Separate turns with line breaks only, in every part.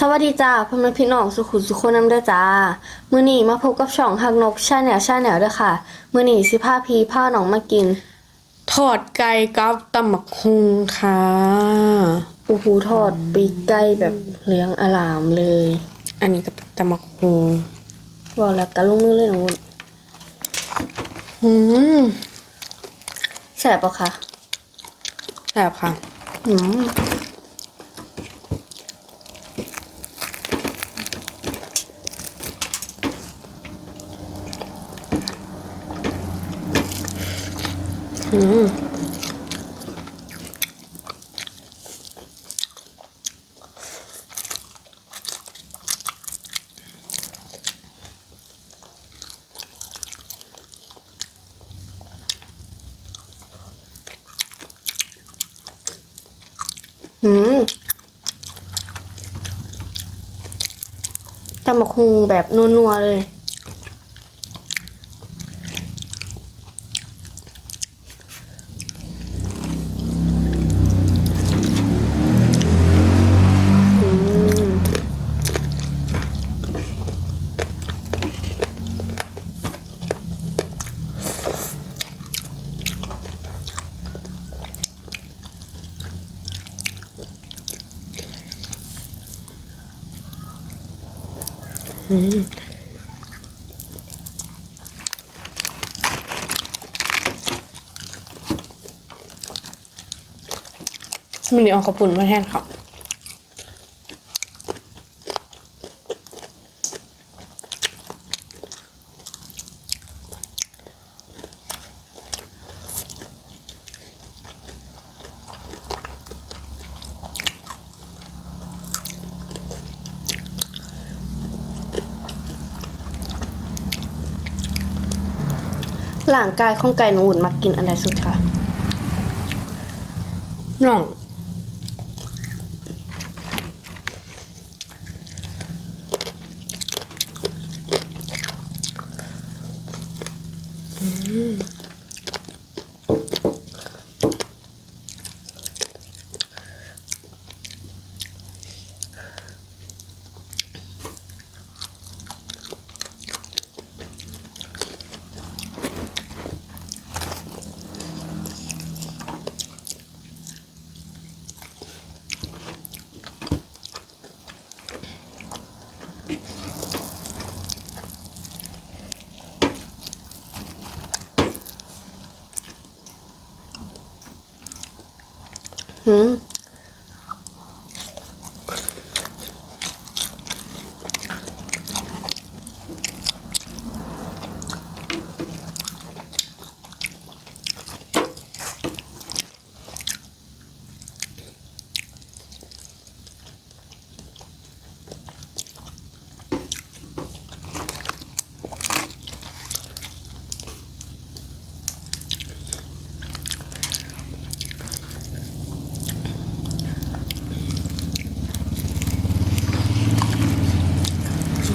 สวัสดีจ้าพ่อแม่พี่น้องสุขุมสุขคนน้ำเด้อจ้า มื้อนี้มาพบกับช่องฮักนกชาแนลชาแนลเด้อค่ะ มื้อนี้สิพาพีพาน้องมากิน
ทอดไก่กับตำหมักฮุงค่ะ
อูหูทอดปีกไก่แบบเหลืองอลามเลย
อันนี้กับตำหมักฮุง
บอกแล้วกันลงมือเลยน้องวุ้น
อืม
แสบปะคะ
แซ่บค่ะ
อืม
อืม
ตำบักฮุงแบบนัวๆเลย มั
นนี้เอากระปุ่นมาแทนค่ะ
ร่างกายของไก่น้องอุ่นมักกินอะไรสุดคะ
น้อง
หื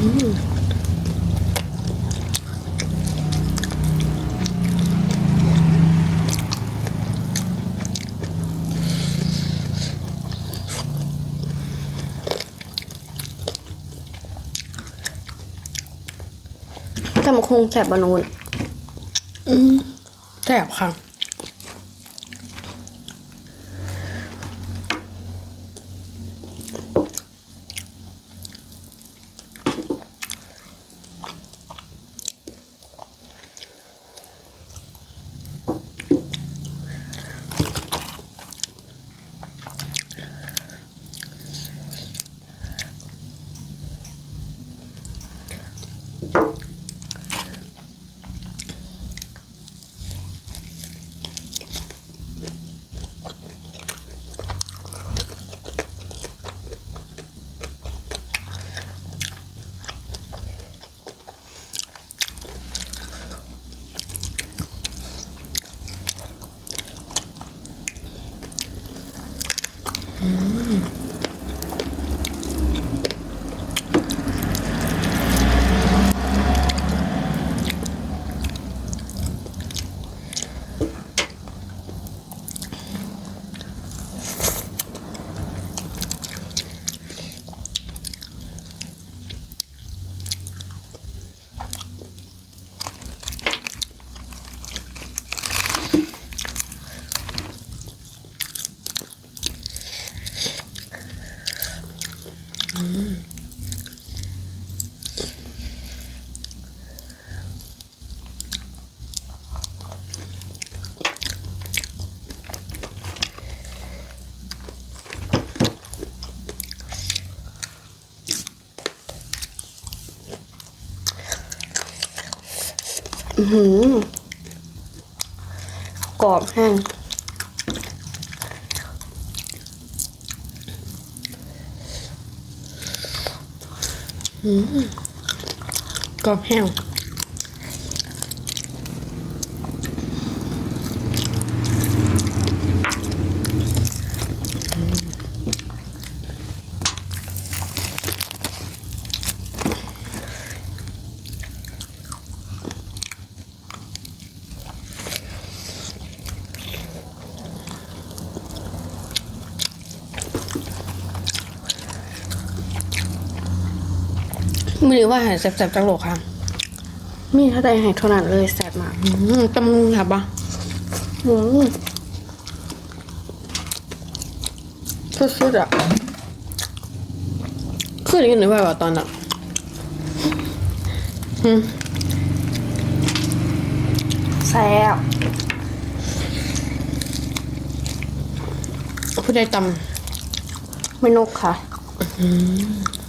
มตำบักฮุงแสบบะนูน
แซ่บค่ะ
หือกรอบแห้ง
กรอบแห้ง ไม่รู้ว่าอาหารแซ่บๆจังโลกค่ะ
มีเท่าใดให้เท่านั้นเลยแซ่บมาก
อืมตำลึงค่ะปะ
อืม
สุดๆอะคือได้ยินหรือเปล่าตอนน่ะอืม
แซ่บ
ผู้ใดต
ไม่นกค่ะำ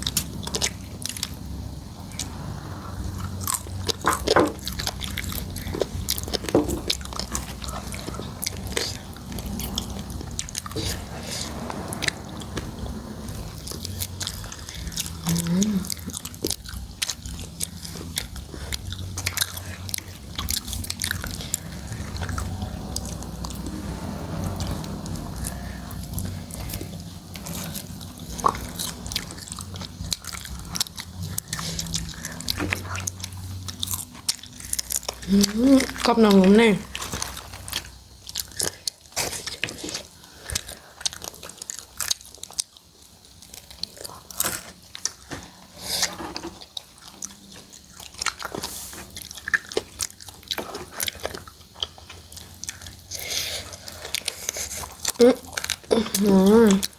กอบหนองนมแน่อืม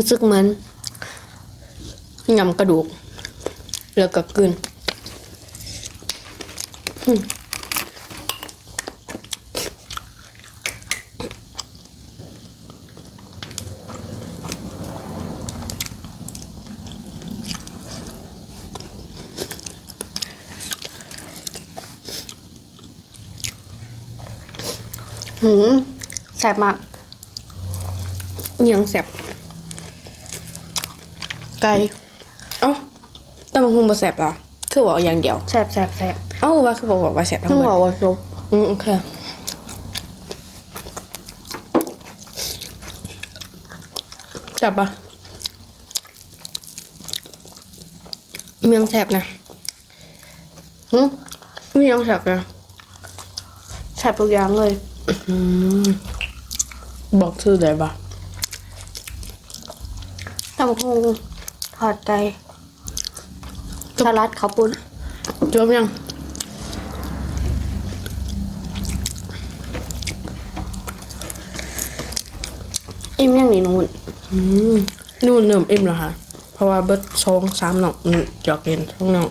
รู้สึกเหมือนยำกระดูก แล้วก็กลืน
หืมแซ่บมาก
เนียงแสบ ไก่เอ้าแตำบักหุงบ่แสบเหรอคือบอกอย่างเดียว
แซ่บแซ่บแซ่บ
เอ้าว่าคือบอกว่าแสบทั้ง
เพิ่ง
หม
บอ
ด
กว่าซุป
อืมโอเคจับปะเมียงแสบนะ
หืม
เมียงแสบนะ
แซ่บทุกอย่างเลย
อืมบอกชื่อได้ปะ
ตำบักหุง ทอดไก่สลัดข้าวปุ้น
จบยัง
อิ่มยังนี่นุ่น
อืมนู่นเนิ่มอิ่มแล้วค่ะ เพราะว่าเบิดสองสามหนอกอืมจอกเย็นท้องหนอก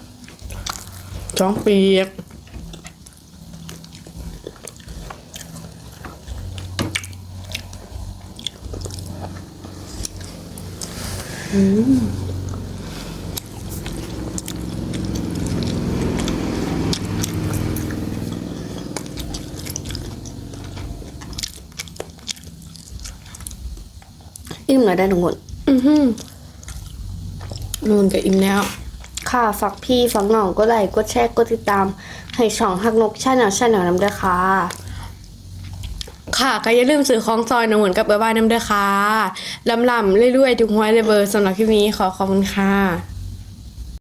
สองปีก
อิ่ม เลยได้นุ่น
อือหือนู่นก็อิ่มแล้ว
ค่ะฝากพี่ฝากน้องก็ไลค์กดแชร์กดติดตาม ให้ช่องฮักนกชาแนลชาแนลน้ำด้วยค่ะ
ค่ะก็อย่าลืมซื้อของซอยน้ำเหมือนกับเบอร์บ้านน้ำเด้อค่ะลำลำๆเรื่อยๆทุกหัวเลยเบอร์สำหรับคลิปนี้ขอขอบคุณค่ะ